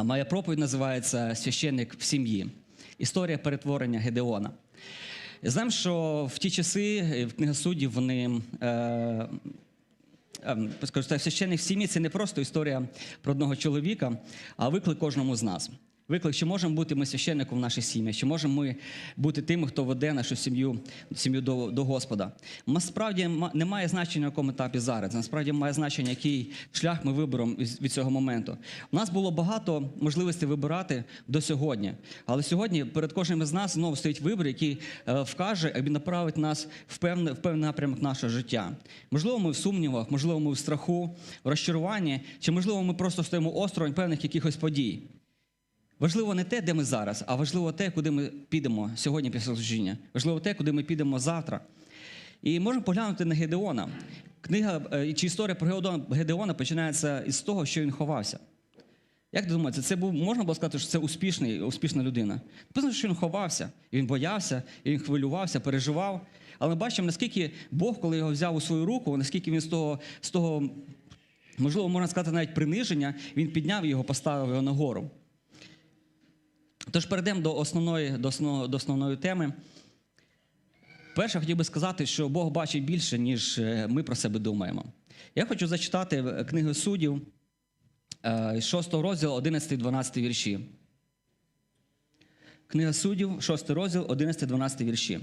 А моя проповідь називається Священник в сім'ї. Історія перетворення Гедеона. Знаємо, що в ті часи е, в книгосуддів вони. Е, ем, скажу в сім'ї це не просто історія про одного чоловіка, а виклик кожному з нас. Виклик, чи можемо бути ми священником в нашій сім'ї, чи можемо ми бути тими, хто веде нашу сім'ю, сім'ю до, до Господа. Насправді не має значення, на якому етапі зараз. Насправді має значення, який шлях ми виберемо від цього моменту. У нас було багато можливостей вибирати до сьогодні. Але сьогодні перед кожним із нас знову стоїть вибір, який е, вкаже і направить нас в певний, в певний напрямок нашого життя. Можливо, ми в сумнівах, можливо, ми в страху, в розчаруванні, чи можливо, ми просто стоїмо осторонь певних якихось подій. Важливо не те, де ми зараз, а важливо те, куди ми підемо сьогодні після служіння. Важливо те, куди ми підемо завтра. І можемо поглянути на Гедеона. Книга е, чи історія про Гедеона- починається із того, що він ховався. Як ти думаєте, це був можна було сказати, що це успішний, успішна людина? Написано, що він ховався, він боявся, він хвилювався, переживав. Але ми бачимо, наскільки Бог, коли його взяв у свою руку, наскільки він з того, з того можливо, можна сказати, навіть приниження, він підняв його, поставив його нагору. Тож перейдемо до основної, до основної, до основної теми. Перше, хотів би сказати, що Бог бачить більше, ніж е, ми про себе думаємо. Я хочу зачитати е, книгу суддів, 6 розділ, 11-12 вірші. Книга суддів, 6 розділ, 11-12 вірші.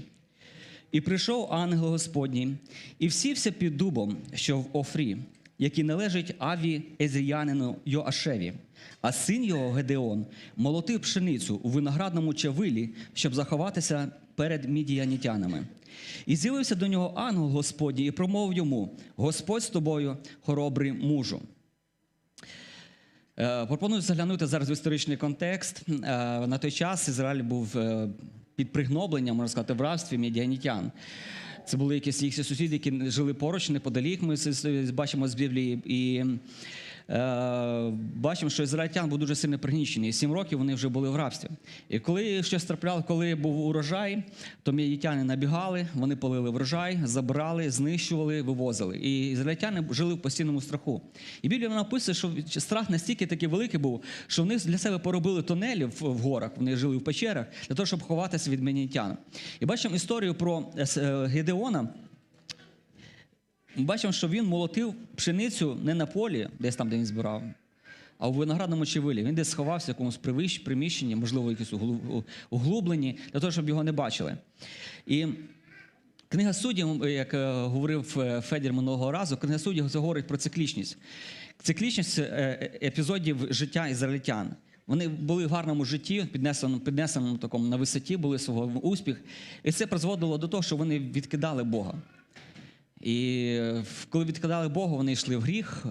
І прийшов ангел Господній, і всівся під дубом, що в Офрі, який належить Аві Езіянину Йоашеві. А син його Гедеон молотив пшеницю у виноградному чавилі, щоб заховатися перед мідіянітянами. І з'явився до нього ангел Господній і промовив йому: Господь з тобою, хоробрий мужу. Е, Пропоную заглянути зараз в історичний контекст. Е, На той час Ізраїль був е, під пригнобленням, можна сказати, в рабстві медіанітян. Це були якісь їх сусіди, які жили поруч, неподалік. Ми бачимо з Біблії. І бачимо, що ізраїльтян був дуже сильно пригнічений. Сім років вони вже були в рабстві. І коли щось трапляло, коли був урожай, то медіатяни набігали, вони полили врожай, забрали, знищували, вивозили. І ізраїльтяни жили в постійному страху. І Біблія написує, що страх настільки такий великий був, що вони для себе поробили тунелі в, горах, вони жили в печерах, для того, щоб ховатися від медіатян. І бачимо історію про е, е, Гедеона. Ми бачимо, що він молотив пшеницю не на полі, десь там, де він збирав, а у виноградному чивилі. Він десь сховався в якомусь приміщенні, можливо, углу- углублені, для того, щоб його не бачили. І книга суддів, як е, говорив е, Федір минулого разу, книга суддів говорить про циклічність. Циклічність е, епізодів життя ізраїльтян. Вони були в гарному житті, піднесеному, піднесеному такому на висоті, були свого успіх. І це призводило до того, що вони відкидали Бога. І е, коли відкидали Бога, вони йшли в гріх,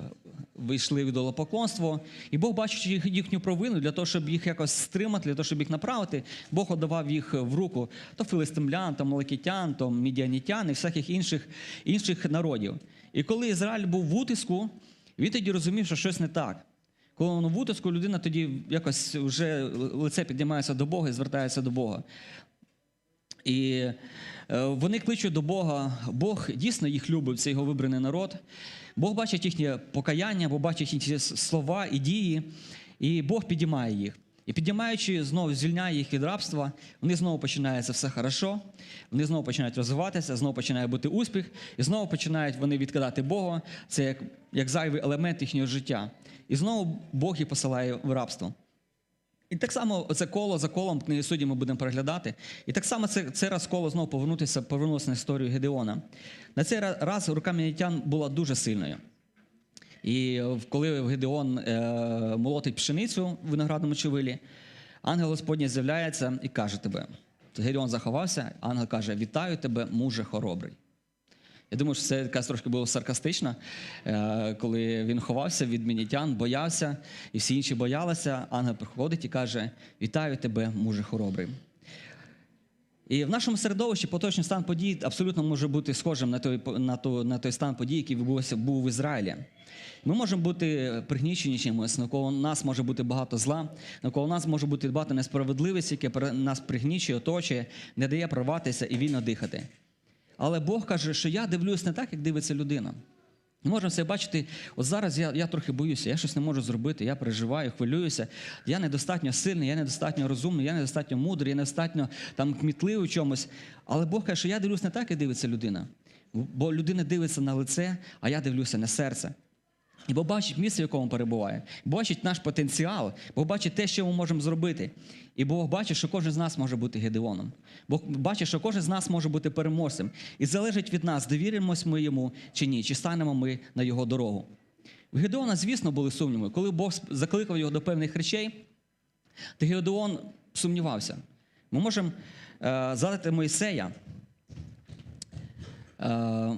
вийшли в ідолопоклонство. І Бог, бачачи їх- їхню провину, для того, щоб їх якось стримати, для того, щоб їх направити, Бог отдавав їх в руку то филистимлян, то малакітян, то мідіанітян і всяких інших, інших народів. І коли Ізраїль був в утиску, він тоді розумів, що щось не так. Коли воно в утиску, людина тоді якось вже лице піднімається до Бога і звертається до Бога. І е, вони кличуть до Бога. Бог дійсно їх любить, це його вибраний народ. Бог бачить їхнє покаяння, Бог бачить їхні слова і дії, і Бог підіймає їх. І підіймаючи, знову звільняє їх від рабства, вони знову починається все хорошо, вони знову починають розвиватися, знову починає бути успіх, і знову починають вони відкидати Бога. Це як, як зайвий елемент їхнього життя. І знову Бог їх посилає в рабство. І так само це коло за колом книги судді ми будемо переглядати. І так само це, це раз коло знову повернутися, повернулося на історію Гедеона. На цей раз рука мінітян була дуже сильною. І коли Гедеон е, молотить пшеницю в виноградному чивилі, ангел Господній з'являється і каже тебе. Гедеон заховався, ангел каже: Вітаю тебе, муже хоробрий. Я думаю, що це якась трошки було саркастично, е, коли він ховався від мінітян, боявся, і всі інші боялися. Ангел приходить і каже: Вітаю тебе, муже хоробрий. І в нашому середовищі поточний стан подій абсолютно може бути схожим на той, на ту, на той стан подій, який відбувався був в Ізраїлі. Ми можемо бути пригнічені чимось, навколо нас може бути багато зла, навколо нас може бути багато несправедливості, яке нас пригнічує, оточує, не дає прорватися і вільно дихати. Але Бог каже, що я дивлюсь не так, як дивиться людина. Ми можемо себе бачити, от зараз я, я трохи боюся, я щось не можу зробити, я переживаю, хвилююся, я недостатньо сильний, я недостатньо розумний, я недостатньо мудрий, я недостатньо там кмітливий у чомусь. Але Бог каже, що я дивлюсь не так, як дивиться людина. Бо людина дивиться на лице, а я дивлюся на серце. І Бог бачить місце, в якому перебуває, бачить наш потенціал, Бог бачить те, що ми можемо зробити. І Бог бачить, що кожен з нас може бути Гедеоном. Бог бачить, що кожен з нас може бути переможцем. І залежить від нас, довіримось ми йому чи ні, чи станемо ми на його дорогу. В Гедеона, звісно, були сумніви. Коли Бог закликав його до певних речей, то Гедеон сумнівався. Ми можемо е, згадати Мойсея. Е,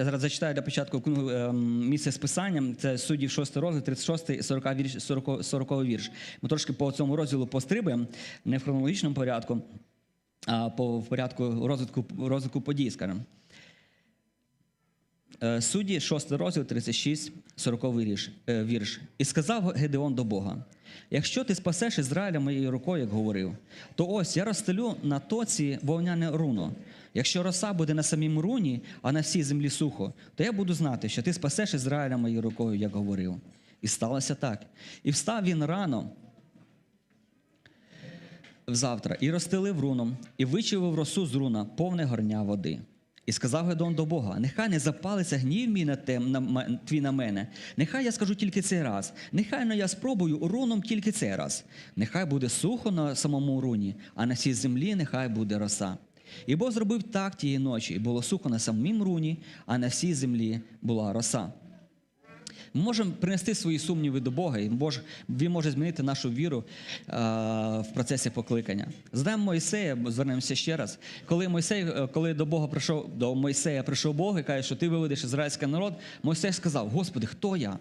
Я зараз зачитаю для початку книгу е, місце з писанням. Це суддів 6 розділ, 36 40 вірш, 40, 40 вірш. Ми трошки по цьому розділу пострибаємо, не в хронологічному порядку, а по в порядку розвитку, розвитку подій, скажімо. Е, Судді 6 розділ, 36, 40 вірш, е, вірш. І сказав Гедеон до Бога: якщо ти спасеш Ізраїля моєю рукою, як говорив, то ось я розстелю на тоці вовняне руно. Якщо роса буде на самім руні, а на всій землі сухо, то я буду знати, що ти спасеш Ізраїля моєю рукою, як говорив. І сталося так. І встав він рано взавтра, і розстелив руном, і вичавив росу з руна повне горня води. І сказав Гедон до Бога: нехай не запалиться гнів мій на тем, на, твій на мене, нехай я скажу тільки цей раз, нехай но я спробую руном тільки цей раз. Нехай буде сухо на самому руні, а на всій землі нехай буде роса. І Бог зробив так тієї ночі, і було сухо на самім руні, а на всій землі була роса. Ми можемо принести свої сумніви до Бога, і Він може змінити нашу віру е, в процесі покликання. Знаємо Мойсея, звернемося ще раз. Коли Мойсей, е, коли до Бога прийшов, до Мойсея прийшов Бог і каже, що ти виведеш ізраїльський народ, Мойсей сказав: Господи, хто я?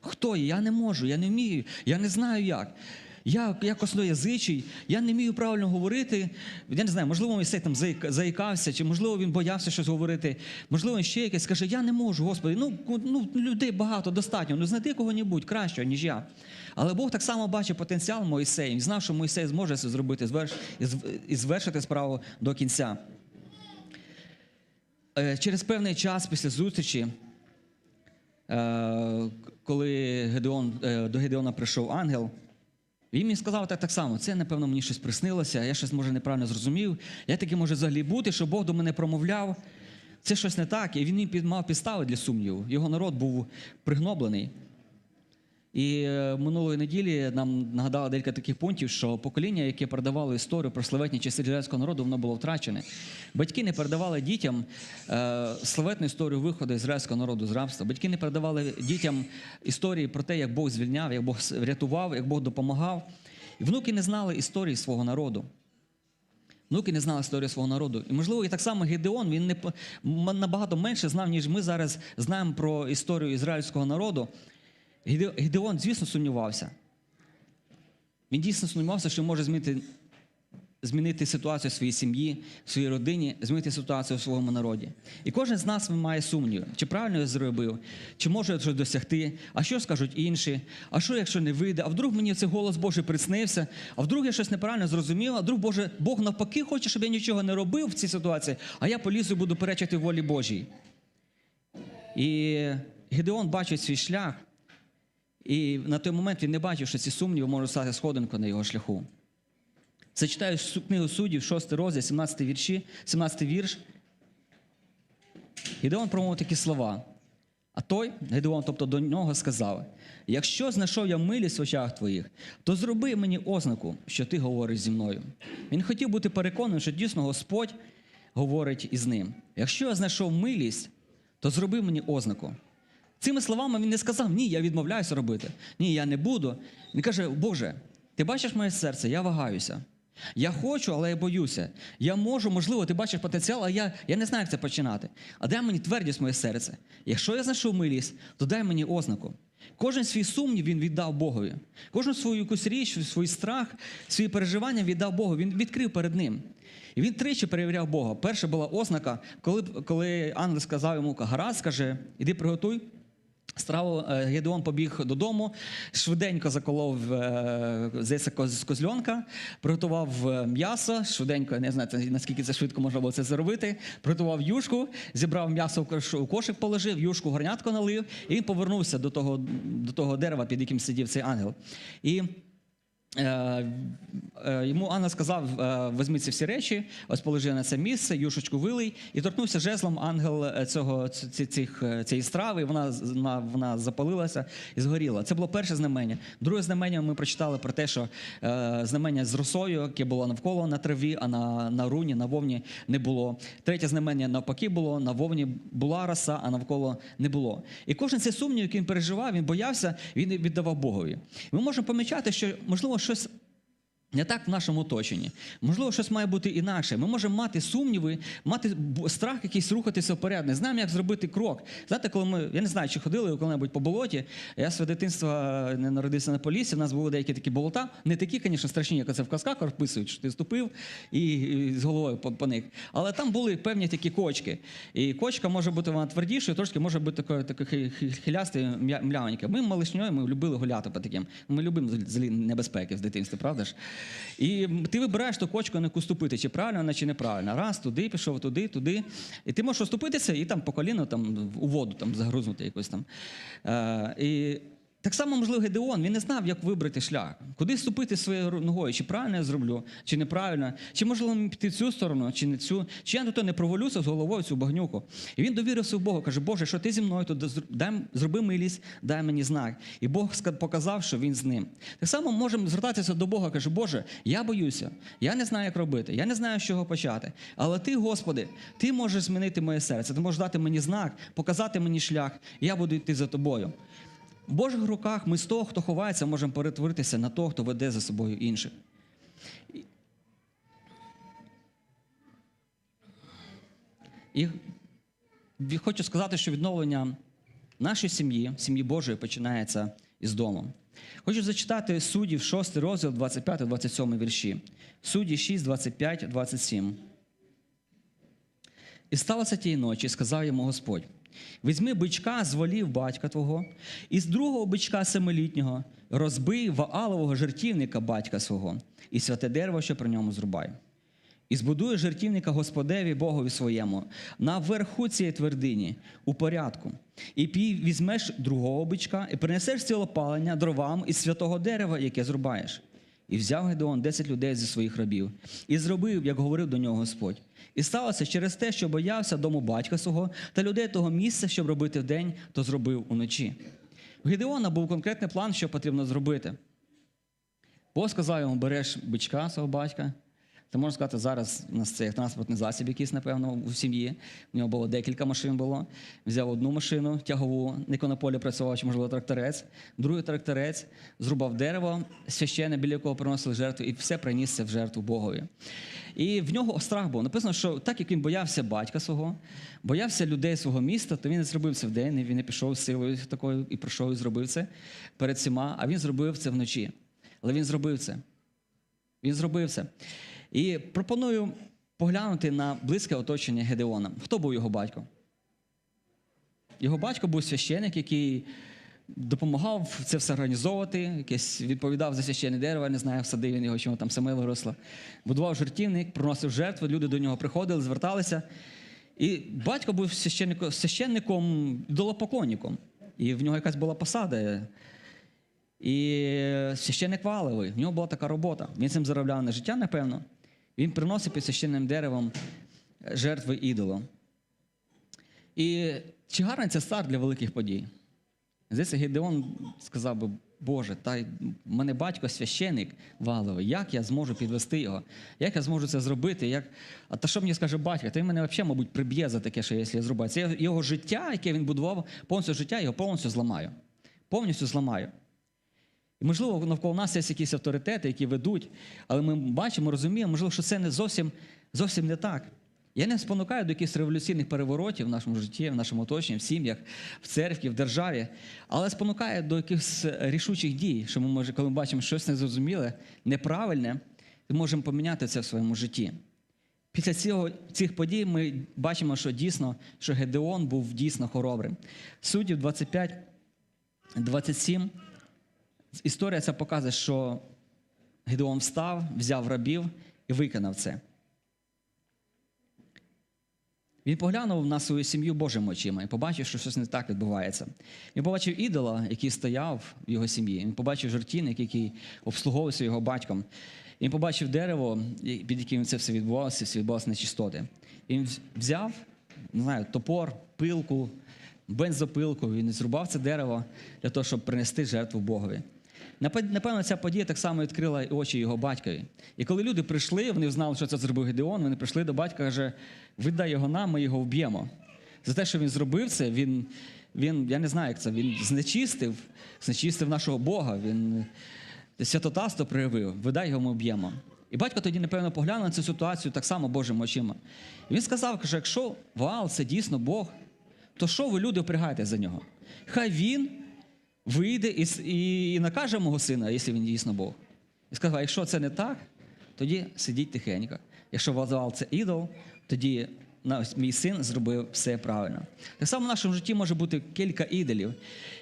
Хто я? Я не можу, я не вмію, я не знаю як. Я як язичий, я не вмію правильно говорити. Я не знаю, можливо, Мойсей там заїкався, чи можливо він боявся щось говорити. Можливо, він ще якесь каже, я не можу, Господи, ну, ну людей багато, достатньо. Ну знайди кого-небудь кращого, ніж я. Але Бог так само бачив потенціал Мойсея. Він знав, що Мойсей зможе це зробити і звершити справу до кінця. Е, Через певний час після зустрічі, е, коли Гедеон, е, до Гедеона прийшов ангел, він мені сказав так, так само, це, напевно, мені щось приснилося, я щось, може, неправильно зрозумів. Я таки може взагалі бути, що Бог до мене промовляв. Це щось не так, і він мав підстави для сумніву. Його народ був пригноблений. І е, минулої неділі нам нагадали декілька таких пунктів, що покоління, яке передавало історію про славетні часи ізраїльського народу, воно було втрачене. Батьки не передавали дітям е, славетну історію виходу ізраїльського народу з рабства. Батьки не передавали дітям історії про те, як Бог звільняв, як Бог врятував, як Бог допомагав. І внуки не знали історії свого народу. Внуки не знали історію свого народу. І, можливо, і так само Гедеон, він не набагато менше знав, ніж ми зараз знаємо про історію ізраїльського народу. Гіде- Гедеон, звісно, сумнівався. Він дійсно сумнівався, що може змінити, змінити ситуацію в своїй сім'ї, в своїй родині, змінити ситуацію в своєму народі. І кожен з нас має сумнів, чи правильно я зробив, чи можу я щось досягти, а що скажуть інші, а що, якщо не вийде, а вдруг мені цей голос Божий приснився, а вдруг я щось неправильно зрозумів, а вдруг Боже, Бог навпаки хоче, щоб я нічого не робив в цій ситуації, а я полізу і буду перечити волі Божій. І Гедеон бачить свій шлях, і на той момент він не бачив, що ці сумніви можуть стати сходинкою на його шляху. Зачитаю су- книгу суддів, 6 розділ, 17 вірші, 17 вірш. Гедеон промовив такі слова. А той, Гедеон, тобто до нього сказав: якщо знайшов я милість в очах твоїх, то зроби мені ознаку, що ти говориш зі мною. Він хотів бути переконаним, що дійсно Господь говорить із ним. Якщо я знайшов милість, то зроби мені ознаку. Цими словами він не сказав, ні, я відмовляюся робити. Ні, я не буду. Він каже: Боже, ти бачиш моє серце, я вагаюся. Я хочу, але я боюся. Я можу, можливо, ти бачиш потенціал, а я, я не знаю, як це починати. А дай мені твердість моє серце. Якщо я знайшов милість, то дай мені ознаку. Кожен свій сумнів він віддав Богові. Кожну свою якусь річ, свій страх, свої переживання віддав Богу. Він відкрив перед ним. І він тричі перевіряв Бога. Перша була ознака, коли, коли ангел сказав йому, гаразд, скаже, іди приготуй Страву е, Гедеон побіг додому, швиденько заколов Зеса з козльонка, приготував е, м'ясо, швиденько, не знаю наскільки це швидко можна було це зробити. Приготував юшку, зібрав м'ясо в кошик, положив, юшку горнятко налив, і повернувся до того, до того дерева, під яким сидів цей ангел. І Е, е, Йому Анна сказав: е, візьми ці всі речі, ось положи на це місце, юшечку вилий, і торкнувся жезлом ангел е, цього цих, е, цієї страви. Вона вона, вона запалилася і згоріла. Це було перше знамення. Друге знамення ми прочитали про те, що е, знамення з росою, яке було навколо на траві, а на, на руні, на вовні не було. Третє знамення навпаки було на вовні була роса, а навколо не було. І кожен цей сумнів, який він переживав, він боявся, він віддавав Богові. Ми можемо помічати, що можливо щось. Не так в нашому оточенні. Можливо, щось має бути інакше. Ми можемо мати сумніви, мати страх якийсь рухатися вперед. Не знаємо, як зробити крок. Знаєте, коли ми, я не знаю, чи ходили коли-небудь по болоті. Я своє дитинства не народився на полісі. В нас були деякі такі болота. Не такі, звісно, страшні, як це в казках розписують, що ти ступив і, з головою по, них. Але там були певні такі кочки. І кочка може бути вона твердішою, трошки може бути такою такою хи- хи- хилястою, м'я- Ми малишньою, ми любили гуляти по таким. Ми любимо взагалі небезпеки в дитинстві, правда ж? І ти вибираєш ту кочку, на яку ступити, чи правильно вона, чи неправильно. Раз, туди пішов, туди, туди. І ти можеш оступитися і там по коліну там, у воду там, загрузнути якось там. Е, і так само, можливо, Гедеон, він не знав, як вибрати шлях, куди ступити своєю ногою, чи правильно я зроблю, чи неправильно, чи можливо мені піти цю сторону, чи не цю, чи я до того не провалюся з головою цю багнюку. І він довірився в Богу, каже, Боже, що ти зі мною тут дай, зроби милість, дай мені знак. І Бог показав, що він з ним. Так само можемо звертатися до Бога, каже, Боже, я боюся, я не знаю, як робити, я не знаю, з чого почати. Але ти, Господи, ти можеш змінити моє серце, ти можеш дати мені знак, показати мені шлях, і я буду йти за тобою. В Божих руках ми з того, хто ховається, можемо перетворитися на того, хто веде за собою інших. І- хочу сказати, що відновлення нашої сім'ї, сім'ї Божої, починається із дому. Хочу зачитати суддів 6 розділ, 25-27 вірші. Судді 6, 25, 27. І сталося тієї ночі, сказав йому Господь: візьми бичка з волів батька твого, і з другого бичка семилітнього розбий ваалового жертівника батька свого, і святе дерево, що при ньому зрубай. І збудуєш жертівника Господеві Богові своєму на верху цієї твердині у порядку. І пій візьмеш другого бичка, і принесеш цілопалення дровам із святого дерева, яке зрубаєш. І взяв Гедеон десять людей зі своїх рабів, і зробив, як говорив до нього Господь. І сталося через те, що боявся дому батька свого та людей того місця, щоб робити вдень, то зробив уночі. У Гедеона був конкретний план, що потрібно зробити. Бог сказав йому: береш бичка свого батька. Ти можна сказати, зараз у нас це як транспортний засіб якийсь, напевно, у сім'ї. У нього було декілька машин було. Взяв одну машину тягову, яка на полі працював, чи, можливо, тракторець, другий тракторець, зрубав дерево, священне, біля якого приносили жертву, і все приніс це в жертву Богові. І в нього страх був. Написано, що так як він боявся батька свого, боявся людей свого міста, то він не зробив це вдень, він не пішов силою такою і прийшов і зробив це перед всіма, а він зробив це вночі. Але він зробив це. Він зробив це. І пропоную поглянути на близьке оточення Гедеона. Хто був його батько? Його батько був священик, який допомагав це все організовувати, якийсь відповідав за священне дерево, не знаю, всадив він його, чому там саме виросло. Будував жертівник, приносив жертви, люди до нього приходили, зверталися. І батько був священником, священником, долопоклонником. І в нього якась була посада. І священник валовий, в нього була така робота. Він цим заробляв на життя, напевно. Він приносив під священним деревом жертви ідолу. І чи гарний це старт для великих подій? Здається, Гедеон сказав би, Боже, та в мене батько священик валовий, як я зможу підвести його? Як я зможу це зробити? Як... А та що мені скаже батько? Та він мене взагалі, мабуть, приб'є за таке, що якщо я зроблю. Це його життя, яке він будував, повністю життя, його повністю зламаю. Повністю зламаю. І, можливо, навколо нас є якісь авторитети, які ведуть, але ми бачимо, розуміємо, можливо, що це не зовсім, зовсім не так. Я не спонукаю до якихось революційних переворотів в нашому житті, в нашому оточенні, в сім'ях, в церкві, в державі, але спонукаю до якихось рішучих дій, що ми може, коли ми бачимо щось незрозуміле, неправильне, ми можемо поміняти це в своєму житті. Після цього, цих подій ми бачимо, що дійсно, що Гедеон був дійсно хоробрим. Суддів 25, 27. Історія ця показує, що Гедеон встав, взяв рабів і виконав це. Він поглянув на свою сім'ю Божими очима і побачив, що щось не так відбувається. Він побачив ідола, який стояв в його сім'ї. Він побачив жартівник, який обслуговувався його батьком. Він побачив дерево, під яким це все відбувалося, все відбувалося нечистоти. Він взяв, не знаю, топор, пилку, бензопилку. Він зрубав це дерево для того, щоб принести жертву Богові. Напе- Напевно, ця подія так само відкрила очі його батькові. І коли люди прийшли, вони знали, що це зробив Гедеон, вони прийшли до батька каже, віддай його нам, ми його вб'ємо. За те, що він зробив це, він, він я не знаю, як це, він знечистив, знечистив нашого Бога, він святотатство проявив, видай його, ми вб'ємо. І батько тоді, напевно, поглянув на цю ситуацію так само Божими очима. І він сказав, каже, якщо Ваал це дійсно Бог, то що ви люди впрягаєте за нього? Хай він вийде і, і, і накаже мого сина, якщо він дійсно Бог. І сказав, якщо це не так, тоді сидіть тихенько. Якщо Ваал це ідол, тоді мій син зробив все правильно. Так само в нашому житті може бути кілька ідолів.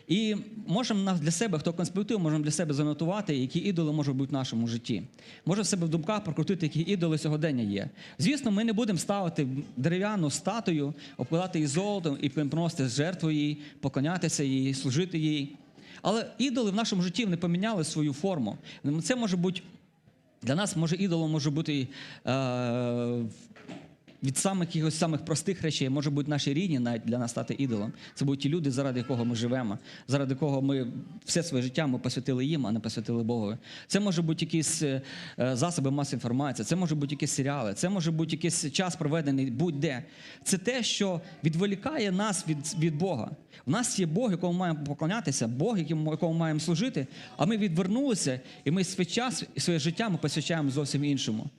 І можемо для себе, хто конспектує, можемо для себе занотувати, які ідоли можуть бути в нашому житті. Може в себе в думках прокрутити, які ідоли сьогодення є. Звісно, ми не будемо ставити дерев'яну статую, обкладати її золотом і приносити жертву їй, поклонятися їй, служити їй. Але ідоли в нашому житті не поміняли свою форму. Це може бути для нас, може, ідолом може бути е, від самих якихось самих простих речей, може бути наші рідні навіть для нас стати ідолом. Це будуть ті люди, заради кого ми живемо, заради кого ми все своє життя ми посвятили їм, а не посвятили Богові. Це може бути якісь е, засоби масової інформації, це може бути якісь серіали, це може бути якийсь час проведений будь-де. Це те, що відволікає нас від, від Бога. У нас є Бог, якому маємо поклонятися, Бог, якому, якому маємо служити, а ми відвернулися, і ми свій час і своє життя ми посвячаємо зовсім іншому.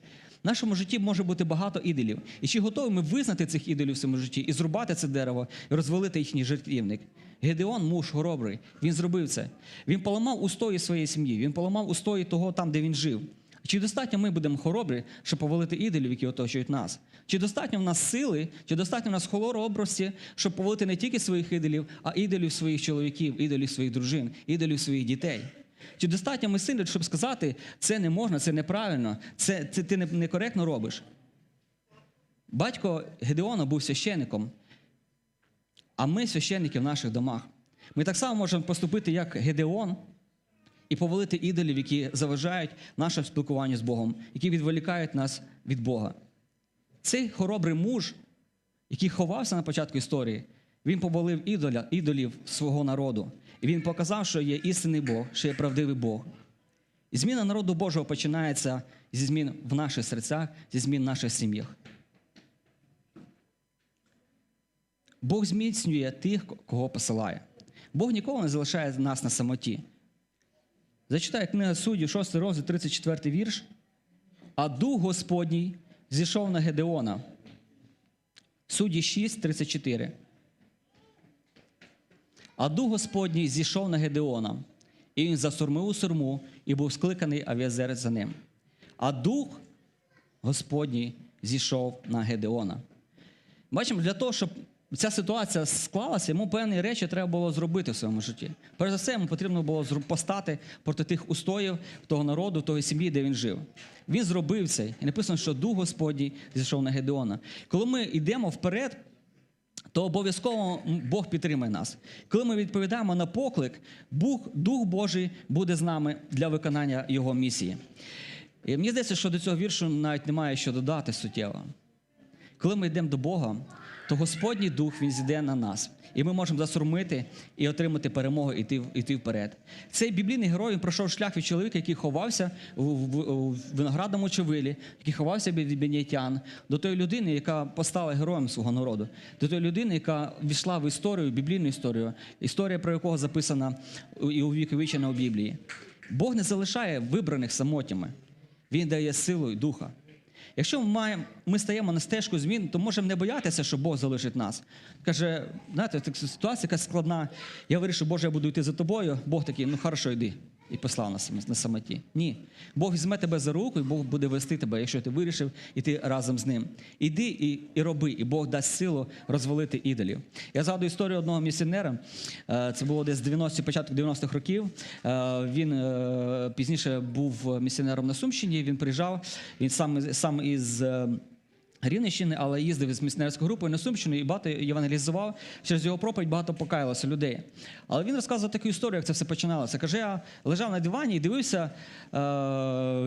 В нашому житті може бути багато ідолів. І чи готові ми визнати цих ідолів в своєму житті і зрубати це дерево, і розвалити їхній жертвівник? Гедеон, муж хоробрий, він зробив це. Він поламав устої своєї сім'ї, він поламав устої того там, де він жив. Чи достатньо ми будемо хоробрі, щоб повалити ідолів, які оточують нас? Чи достатньо в нас сили, чи достатньо в нас хоробрості, щоб повалити не тільки своїх ідолів, а ідолів своїх чоловіків, ідолів своїх дружин, ідолів своїх дітей? Чи достатньо ми сили, щоб сказати, це не можна, це неправильно, це, це ти некоректно робиш? Батько Гедеона був священником, а ми священники в наших домах. Ми так само можемо поступити, як Гедеон, і повалити ідолів, які заважають нашому спілкуванню з Богом, які відволікають нас від Бога. Цей хоробрий муж, який ховався на початку історії, він повалив ідоля, ідолів свого народу. І він показав, що є істинний Бог, що є правдивий Бог. І зміна народу Божого починається зі змін в наших серцях, зі змін в наших сім'ях. Бог зміцнює тих, кого посилає. Бог ніколи не залишає нас на самоті. Зачитаю книга суддів, 6 розділ, 34 вірш. А дух Господній зійшов на Гедеона. Судді 6, 34. А дух Господній зійшов на Гедеона, і він засурмив у сурму, і був скликаний Авіазер за ним. А дух Господній зійшов на Гедеона. Бачимо, для того, щоб ця ситуація склалася, йому певні речі треба було зробити в своєму житті. Перш за все, йому потрібно було постати проти тих устоїв того народу, тої сім'ї, де він жив. Він зробив це. І написано, що дух Господній зійшов на Гедеона. Коли ми йдемо вперед, то обов'язково Бог підтримає нас. Коли ми відповідаємо на поклик, Дух Божий буде з нами для виконання Його місії. І мені здається, що до цього віршу навіть немає що додати суттєво. Коли ми йдемо до Бога, то Господній Дух Він зійде на нас. І ми можемо засурмити і отримати перемогу і йти, йти вперед. Цей біблійний герой він пройшов шлях від чоловіка, який ховався в, в, у виноградному човилі, який ховався від бенятян, до тої людини, яка постала героєм свого народу, до тої людини, яка війшла в історію, біблійну історію, історія про якого записана і увіковічена у Біблії. Бог не залишає вибраних самотніми. Він дає силу і духа. Якщо ми, маємо, ми стаємо на стежку змін, то можемо не боятися, що Бог залишить нас. Каже, знаєте, так ситуація якась складна. Я вирішив, Боже, я буду йти за тобою. Бог такий, ну хорошо, йди. І послав на, сам- на самоті. Ні. Бог візьме тебе за руку, і Бог буде вести тебе, якщо ти вирішив іти разом з ним. Іди і, і роби, і Бог дасть силу розвалити ідолів. Я згадую історію одного місіонера. Е, Це було десь 90 початок 90-х років. Е, Він е, пізніше був місіонером на Сумщині. Він приїжджав. Він сам, сам із. Е, Рівненщини, але їздив з місіонерською групою на Сумщину і багато євангелізував. Через його проповідь багато покаялося людей. Але він розказував таку історію, як це все починалося. Каже, я лежав на дивані і дивився е,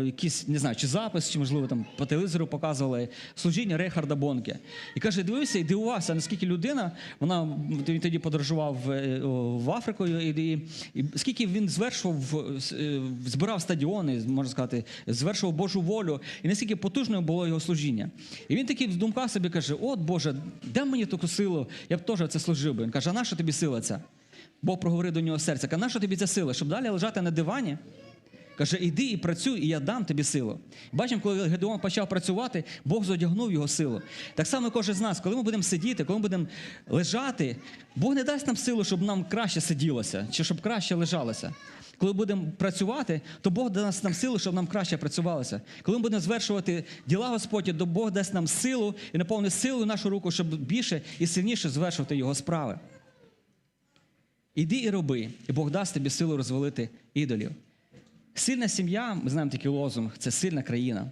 якийсь, не знаю, чи запис, чи можливо там по телевізору показували служіння Рейхарда Бонке. І каже, дивився і дивувався, наскільки людина, вона він тоді подорожував в, е, в Африку, і, і, і скільки він звершував, е, збирав стадіони, можна сказати, звершував Божу волю, і наскільки потужною було його служіння. І він такий в думках собі каже: От Боже, де мені таку силу, я б теж це служив би. Він каже, а наша тобі сила ця? Бог проговорив до нього серце. Каже, наша тобі ця сила, щоб далі лежати на дивані? Каже, іди і працюй, і я дам тобі силу. Бачимо, коли Гедеон почав працювати, Бог задягнув його силу. Так само кожен з нас, коли ми будемо сидіти, коли ми будемо лежати, Бог не дасть нам силу, щоб нам краще сиділося, чи щоб краще лежалося. Коли будемо працювати, то Бог дасть нам силу, щоб нам краще працювалося. Коли ми будемо звершувати діла Господні, то Бог дасть нам силу і наповнить силою нашу руку, щоб більше і сильніше звершувати його справи. Іди і роби, і Бог дасть тобі силу розвалити ідолів. Сильна сім'я, ми знаємо такий лозунг, це сильна країна.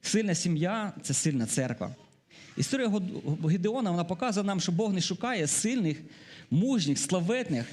Сильна сім'я це сильна церква. Історія Гедеона вона показує нам, що Бог не шукає сильних, мужніх, славетних,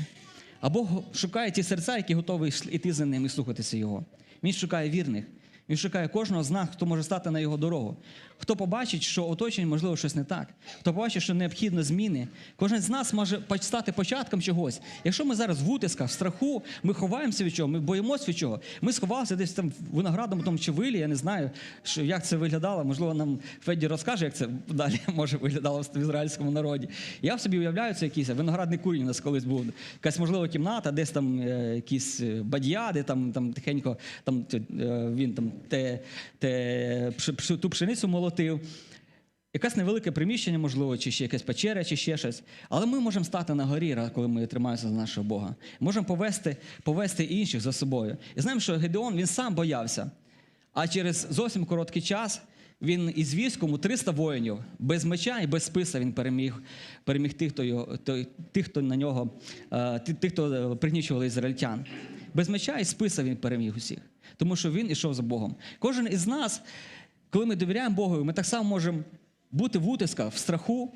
а Бог шукає ті серця, які готові йти за ним і слухатися Його. Він шукає вірних. Він шукає кожного з нас, хто може стати на його дорогу. Хто побачить, що оточення, можливо, щось не так. Хто побачить, що необхідно зміни. Кожен з нас може стати початком чогось. Якщо ми зараз в утисках, в страху, ми ховаємося від чого, ми боїмося від чого. Ми сховалися десь там в виноградному тому чи вилі, я не знаю, що, як це виглядало. Можливо, нам Федді розкаже, як це далі може виглядало в ізраїльському народі. Я в собі уявляю, це якийсь виноградний курінь у нас колись був. Якась, можливо, кімната, десь там е, якісь е, бадья, там, там тихенько там, е, він там те, те, ту пшеницю молотив. Якесь невелике приміщення, можливо, чи ще якась печера, чи ще щось. Але ми можемо стати на горі, коли ми тримаємося за нашого Бога. Можемо повести, повести інших за собою. І знаємо, що Гедеон він сам боявся. А через зовсім короткий час він із військом у 300 воїнів, без меча і без списа він переміг, переміг тих, хто, його, тих, хто на нього, е, тих, хто е, пригнічували ізраїльтян. Без меча і списа він переміг усіх, тому що він ішов за Богом. Кожен із нас, коли ми довіряємо Богу, ми так само можемо бути в утисках, в страху.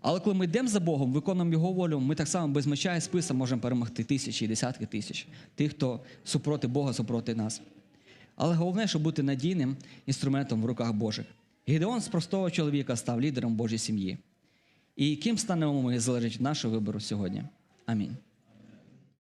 Але коли ми йдемо за Богом, виконуємо Його волю, ми так само без меча і списа можемо перемогти тисячі і десятки тисяч тих, хто супроти Бога, супроти нас. Але головне, щоб бути надійним інструментом в руках Божих. Гідеон з простого чоловіка став лідером Божої сім'ї. І ким станемо ми залежить від нашого вибору сьогодні. Амінь.